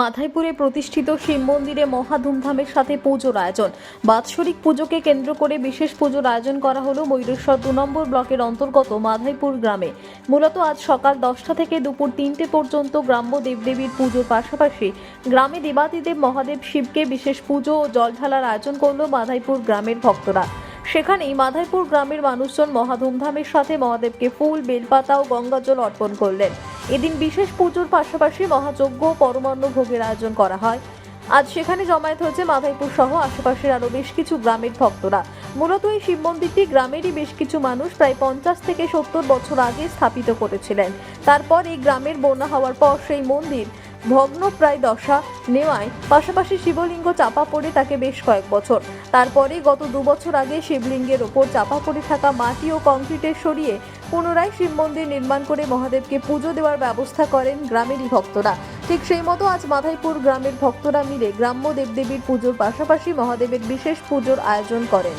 মাথাইপুরে প্রতিষ্ঠিত শিব মন্দিরে মহা ধুমধামের সাথে পুজোর আয়োজন। বাৎসরিক পুজোকে কেন্দ্র করে বিশেষ পুজোর আয়োজন করা হলো ময়ূরেশ্বর দু নম্বর ব্লকের অন্তর্গত মাধাইপুর গ্রামে। মূলত আজ সকাল দশটা থেকে দুপুর তিনটে পর্যন্ত গ্রাম্য দেবদেবীর পুজোর পাশাপাশি গ্রামে দেবাদিদেব মহাদেব শিবকে বিশেষ পুজো ও জল ঢালার আয়োজন করল মাধাইপুর গ্রামের ভক্তরা। সেখানেই মাধাইপুর গ্রামের মানুষজন মহা ধুমধামের সাথে মহাদেবকে ফুল, বেলপাতা ও গঙ্গাজল অর্পণ করলেন। এদিন বিশেষ পুজোর পাশাপাশি মহাযজ্ঞ পরমান্ন ভোগের আয়োজন করা হয়। আজ সেখানে জমায়েত হয়েছে মাধাইপুর সহ আশেপাশের আরও বেশ কিছু গ্রামের ভক্তরা। মূলত এই শিব মন্দিরটি গ্রামেরই বেশ কিছু মানুষ প্রায় পঞ্চাশ থেকে সত্তর বছর আগে স্থাপিত করেছিলেন। তারপর এই গ্রামের বন্যা হওয়ার পর সেই মন্দির ভগ্ন প্রায় দশা নেওয়ায় পাশাপাশি শিবলিঙ্গ চাপা পড়ে তাকে বেশ কয়েক বছর। তারপরে গত দু বছর আগে শিবলিঙ্গের ওপর চাপা পড়ে থাকা মাটি ও কংক্রিটের সরিয়ে পুনরায় শিব মন্দির নির্মাণ করে মহাদেবকে পুজো দেওয়ার ব্যবস্থা করেন গ্রামেরই ভক্তরা। ঠিক সেই মতো আজ মাধাইপুর গ্রামের ভক্তরা মিলে গ্রাম্য দেবদেবীর পুজোর পাশাপাশি মহাদেবের বিশেষ পুজোর আয়োজন করেন।